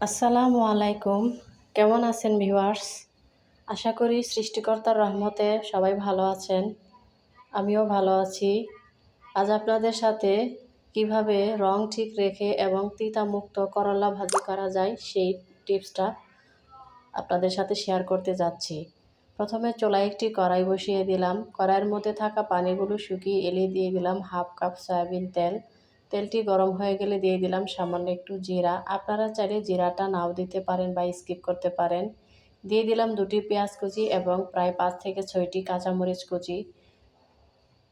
আসসালামু আলাইকুম। কেমন আছেন ভিউয়ার্স? আশা করি সৃষ্টিকর্তার রহমতে সবাই ভালো আছেন। আমিও ভালো আছি। আজ আপনাদের সাথে কীভাবে রং ঠিক রেখে এবং তিতামুক্ত করলা ভাজি করা যায় সেই টিপসটা আপনাদের সাথে শেয়ার করতে যাচ্ছি। প্রথমে চোলায় একটি কড়াই বসিয়ে দিলাম। কড়াইয়ের মধ্যে থাকা পানিগুলো শুকিয়ে এলে দিয়ে দিলাম হাফ কাপ সয়াবিন তেল। তেলটি গরম হয়ে গেলে দিয়ে দিলাম সামান্য একটু জিরা। আপনারা চাইলে জিরাটা নাও দিতে পারেন বা স্কিপ করতে পারেন। দিয়ে দিলাম দুটি পেঁয়াজ কুচি এবং প্রায় পাঁচ থেকে ছয়টি কাঁচামরিচ কুচি।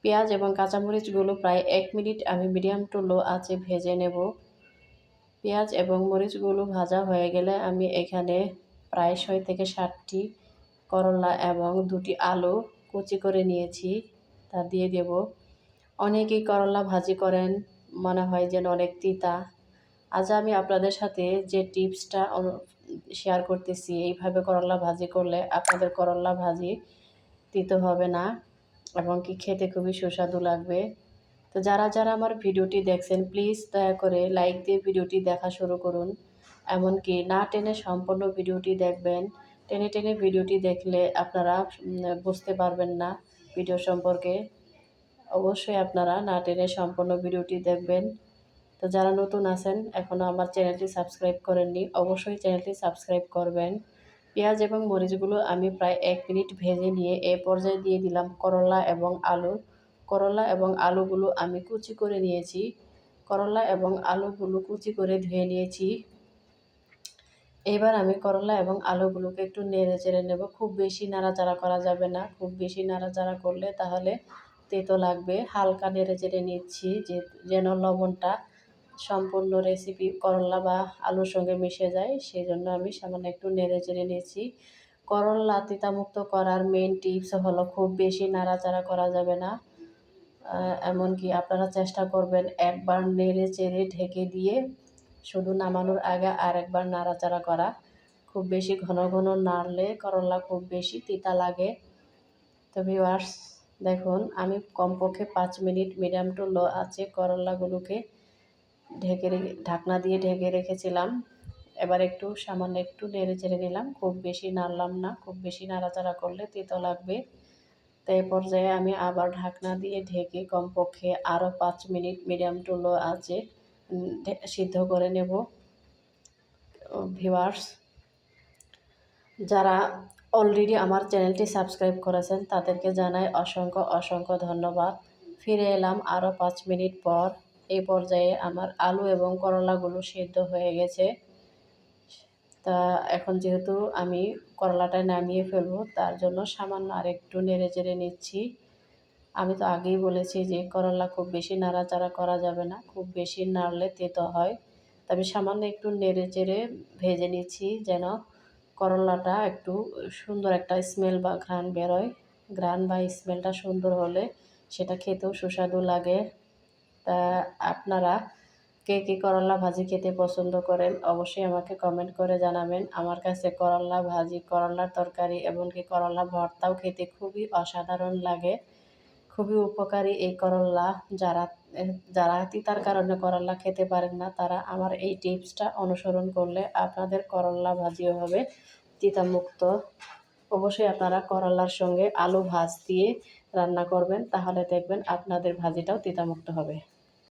পেঁয়াজ এবং কাঁচামরিচগুলো প্রায় এক মিনিট আমি মিডিয়াম টু লো আঁচে ভেজে নেব। পেঁয়াজ এবং মরিচগুলো ভাজা হয়ে গেলে আমি এখানে প্রায় ছয় থেকে ষাটটি করলা এবং দুটি আলু কুচি করে নিয়েছি, তা দিয়ে দেব। অনেকেই করলা ভাজি করেন। মনে হয় যেন অনেক তিতা। আজ আমি আপনাদের সাথে যে টিপসটা শেয়ার করতেছি, এইভাবে করলা ভাজি করলে আপনাদের করলা ভাজি তিতো হবে না এবং কি খেতে খুবই সুস্বাদু লাগবে। তো যারা যারা আমার ভিডিওটি দেখছেন, প্লিজ দয়া করে লাইক দিয়ে ভিডিওটি দেখা শুরু করুন। এমনকি না টেনে সম্পূর্ণ ভিডিওটি দেখবেন, টেনে টেনে ভিডিওটি দেখলে আপনারা বুঝতে পারবেন না ভিডিও সম্পর্কে। অবশ্যই আপনারা না টেনে সম্পূর্ণ ভিডিওটি দেখবেন। তো যারা নতুন আছেন এখনও আমার চ্যানেলটি সাবস্ক্রাইব করেননি, অবশ্যই চ্যানেলটি সাবস্ক্রাইব করবেন। পেঁয়াজ এবং মরিচগুলো আমি প্রায় এক মিনিট ভেজে নিয়ে এ পর্যায়ে দিয়ে দিলাম করলা এবং আলু। করলা এবং আলুগুলো আমি কুচি করে নিয়েছি। করলা এবং আলুগুলো কুচি করে ধুয়ে নিয়েছি। এবার আমি করলা এবং আলুগুলোকে একটু নেড়ে চেড়ে নেব। খুব বেশি নাড়াচাড়া করা যাবে না। খুব বেশি নাড়াচাড়া করলে তাহলে তেতো লাগবে। হালকা নেড়ে চেড়ে নিচ্ছি যে, যেন লবণটা সম্পূর্ণ রেসিপি করলা বা আলুর সঙ্গে মিশে যায় সেই জন্য আমি সামান্য একটু নেড়ে চেড়ে নিয়েছি করলা তিতামুক্ত করার মেন টিপস হলো খুব বেশি নাড়াচাড়া করা যাবে না। এমনকি আপনারা চেষ্টা করবেন একবার নেড়ে চেড়ে ঢেকে দিয়ে শুধু নামানোর আগে আর একবার নাড়াচাড়া করা। খুব বেশি ঘন ঘন নাড়লে করলা খুব বেশি তিতা লাগে। তো ভিওয়ার্স দেখুন, আমি কমপক্ষে পাঁচ মিনিট মিডিয়াম টু লো আছে করলাগুলোকে ঢেকে ঢাকনা দিয়ে ঢেকে রেখেছিলাম। এবার একটু, সামান্য একটু নেড়ে চেড়ে নিলাম। খুব বেশি নাড়লাম না, খুব বেশি নাড়াচাড়া করলে তেতো লাগবে। তো এই পর্যায়ে আমি আবার ঢাকনা দিয়ে ঢেকে কমপক্ষে আরও পাঁচ মিনিট মিডিয়াম টু লো আছে সিদ্ধ করে নেব। ভিওয়ার্স যারা অলরেডি আমার চ্যানেলটি সাবস্ক্রাইব করেছেন, তাদেরকে জানাই অসংখ্য অসংখ্য ধন্যবাদ। ফিরে এলাম আরও পাঁচ মিনিট পর। এই পর্যায়ে আমার আলু এবং করলাগুলো সেদ্ধ হয়ে গেছে। তা এখন যেহেতু আমি করলাটা নামিয়ে ফেলব, তার জন্য সামান্য আরেকটু নেড়ে চেড়ে নিচ্ছি। আমি তো আগেই বলেছি যে করলা খুব বেশি নাড়াচাড়া করা যাবে না, খুব বেশি নাড়লে তেতো হয়। তবে সামান্য একটু নেড়ে চেড়ে ভেজে নিচ্ছি যেন করলাটা একটু সুন্দর একটা স্মেল বা ঘ্রাণ বেরোয়। ঘ্রাণ বা স্মেলটা সুন্দর হলে সেটা খেতেও সুস্বাদু লাগে। তা আপনারা কে কে করলা ভাজি খেতে পছন্দ করেন অবশ্যই আমাকে কমেন্ট করে জানাবেন। আমার কাছে করলা ভাজি, করলার তরকারি এমনকি করলা ভর্তাও খেতে খুবই অসাধারণ লাগে। খুবই উপকারী এই করলা যারা যারা তিতার কারণে করলা খেতে পারেন না, তারা আমার এই টিপসটা অনুসরণ করলে আপনাদের করলা ভাজিও হবে। তিতামুক্ত। অবশ্যই আপনারা করলার সঙ্গে আলু ভাজ দিয়ে রান্না করবেন, তাহলে দেখবেন আপনাদের ভাজিটাও তিতামুক্ত হবে।